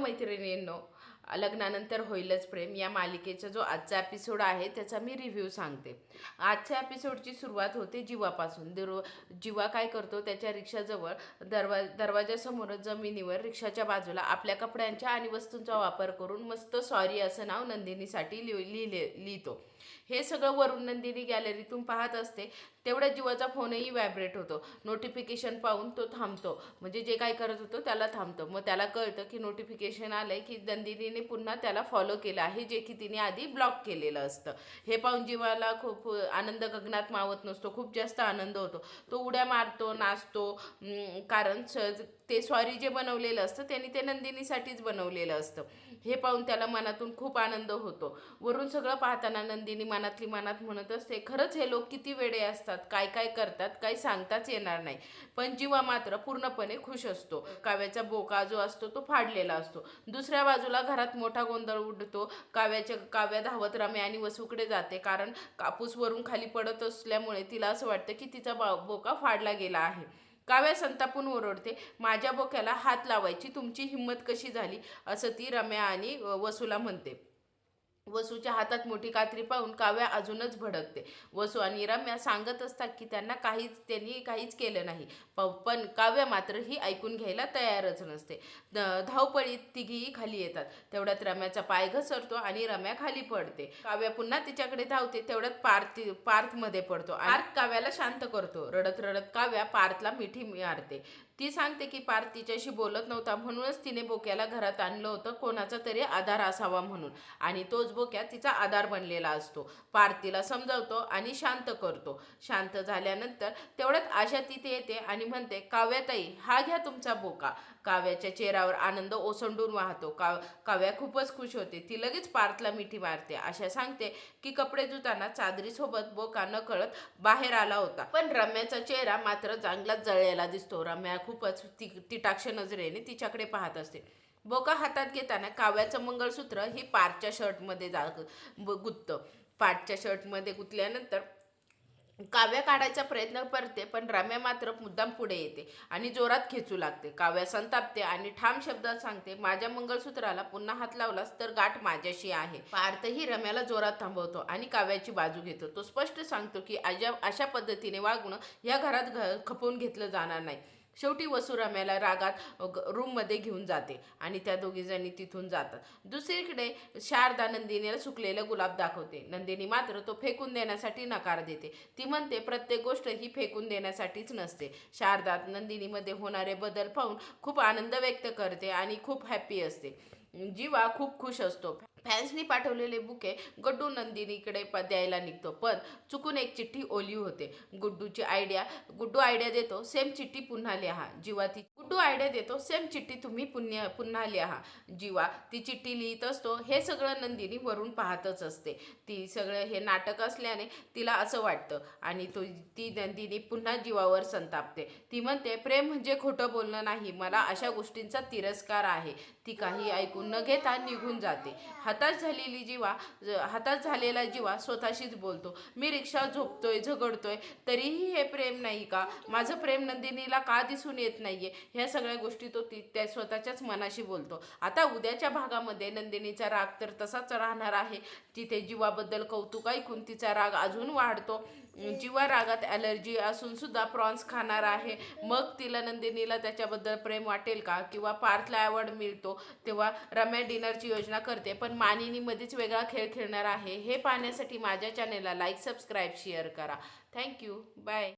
मैत्रिणींनो लग्नानंतर होईलच प्रेम. या मालिकेचा जो आजचा एपिसोड आहे त्याचा मी रिव्ह्यू सांगते. आजच्या एपिसोडची सुरुवात होते जीवापासून. दिरो जीवा काय करतो त्याच्या रिक्षाजवळ दरवा दरवाजासमोर जमिनीवर रिक्षाच्या बाजूला आपल्या कपड्यांच्या आणि वस्तूंचा वापर करून मस्त सॉरी असं नाव नंदिनीसाठी लिहि लिहिले लिहितो. हे सगळं वरून नंदिनी गॅलरीतून पाहत असते. तेवढ्या जीवाचा फोनही व्हायब्रेट होतो. नोटिफिकेशन पाहून तो थांबतो. म्हणजे जे काय करत होतो त्याला थांबतो. मग त्याला कळतं की नोटिफिकेशन आलंय की नंदिनीने पुन्हा त्याला फॉलो केलं आहे जे की तिने आधी ब्लॉक केलेलं असतं. हे पाहून जीवाला खूप आनंद गगनात मावत नसतो. खूप जास्त आनंद होतो. तो उड्या मारतो नाचतो. कारण ते सॉरी जे बनवलेलं असतं त्यांनी ते नंदिनीसाठीच बनवलेलं असतं. हे पाहून त्याला मनातून खूप आनंद होतो. वरून सगळं पाहताना नंदिनी मनातली मनात म्हणत असते खरंच हे लोक किती वेडे असतात काय काय करतात काही सांगताच येणार नाही. पण जीवा मात्र पूर्णपणे खुश असतो. काव्याचा बोका जो असतो तो फाडलेला असतो. दुसऱ्या बाजूला घरात मोठा गोंधळ उडतो. काव्याच्या काव्या धावत रामे आणि वसूकडे जाते. कारण कापूस वरून खाली पडत असल्यामुळे तिला असं वाटतं की तिचा बा बोका फाडला गेला आहे. काव्या संतापून ओरडते माझ्या बोक्याला हात लावायची तुमची हिंमत कशी झाली? असं ती रम्या आणि वसूला म्हणते. वसूच्या हातात मोठी कात्री पाहून काव्या अजूनच भडकते. वसू आणि रम्या सांगत असतात की त्यांना काहीच त्यांनी काहीच केलं नाही. प- पण काव्या मात्र ही ऐकून घ्यायला तयारच नसते. द- धावपळीत तिघीही खाली येतात. तेवढ्यात रम्याचा पाय घसरतो आणि रम्या खाली पडते. काव्या पुन्हा तिच्याकडे धावते तेवढ्यात पार्थ पार्थमध्ये पडतो पार्थ काव्याला शांत करतो. रडत रडत काव्या पार्थला मिठी मारते. ती सांगते की पार्थ तिच्याशी बोलत नव्हता म्हणूनच तिने बोक्याला घरात आणलं होतं. कोणाचा तरी आधार असावा म्हणून. आणि तो बोक्या तिचा आधार बनलेला असतो. पार्थ समजावतो आणि शांत करतो. शांत झाल्यानंतर तेवढ्यात आशा तिथे येते आणि म्हणते काव्याताई हा घ्या तुमचा बोका. काव्याच्या चेहऱ्यावर आनंद ओसंडून वाहतो. काव काव्या खूपच खुश होते. ती लगेच पार्थला मिठी मारते. आशा सांगते की कपडे धुताना चादरीसोबत बोका न कळत बाहेर आला होता. पण रम्याचा चेहरा मात्र चांगलाच जळलेला दिसतो. रम्या खूपच ती तिटाक्ष नजरेने तिच्याकडे पाहत असते. बोका हातात घेताना काव्याचं मंगळसूत्र हे पारच्या शर्टमध्ये जा ब- गुंततं. शर्टमध्ये गुंतल्यानंतर काव्या काढायचा प्रयत्न करते पण रम्या मात्र मुद्दाम पुढे येते आणि जोरात खेचू लागते. काव्या संतापते आणि ठाम शब्दात सांगते माझ्या मंगळसूत्राला पुन्हा हात लावलास तर गाठ माझ्याशी आहे. पार्थही रम्याला जोरात थांबवतो आणि काव्याची बाजू घेतो. तो स्पष्ट सांगतो की अशा अशा पद्धतीने वागणं या घरात घ खपवून घेतलं जाणार नाही. शेवटी वसू रम्याला रागात रूममध्ये घेऊन जाते आणि त्या दोघी जणी तिथून जातात. दुसरीकडे शारदा नंदिनीला सुकलेला गुलाब दाखवते. नंदिनी मात्र तो फेकून देण्यासाठी नकार देते. ती म्हणते प्रत्येक गोष्ट ही फेकून देण्यासाठीच नसते. शारदा नंदिनीमध्ये होणारे बदल पाहून खूप आनंद व्यक्त करते आणि खूप हॅप्पी असते. जीवा खूप खुश असतो. फॅन्सनी पाठवलेले बुके गड्डू नंदिनीकडे प द्यायला निघतो. पण चुकून एक चिठ्ठी ओली होते. गुड्डूची आयडिया गुड्डू आयडिया देतो सेम चिठ्ठी पुन्हा लिहा. जीवा ती गुड्डू आयडिया देतो सेम चिठ्ठी तुम्ही पुन्हा पुन्हा लिहा. जीवा ती चिठ्ठी लिहित असतो हे सगळं नंदिनी वरून पाहतच असते. ती सगळं हे नाटक असल्याने तिला असं वाटतं. आणि तो ती नंदिनी पुन्हा जीवावर संतापते. ती म्हणते प्रेम म्हणजे खोटं बोलणं नाही. मला अशा गोष्टींचा तिरस्कार आहे. ती काही ऐकून न घेता निघून जाते. हताश झालेली जीवा हताश झालेला जीवा स्वतःशीच बोलतो मी रिक्षा झोपतोय झगडतोय तरीही हे प्रेम नाही का? माझं प्रेम नंदिनीला का दिसून येत नाहीये? ह्या सगळ्या गोष्टी तो ती त्या स्वतःच्याच मनाशी बोलतो. आता उद्याच्या भागामध्ये नंदिनीचा राग तर तसाच राहणार आहे. तिथे जीवाबद्दल कौतुक ऐकून तिचा राग अजून वाढतो. जीवा रागात ॲलर्जी असून सुद्धा प्रॉन्स खाणार आहे. मग तिला नंदिनीला त्याच्याबद्दल प्रेम वाटेल का? किंवा पार्थला अवॉर्ड मिळतो. तेव्हा रम्या डिनरची योजना करते पण मानिनीमध्येच वेगळा खेळ खेळणार आहे. हे पाहण्यासाठी माझ्या चॅनेलला लाईक सबस्क्राईब शेअर करा. Thank you bye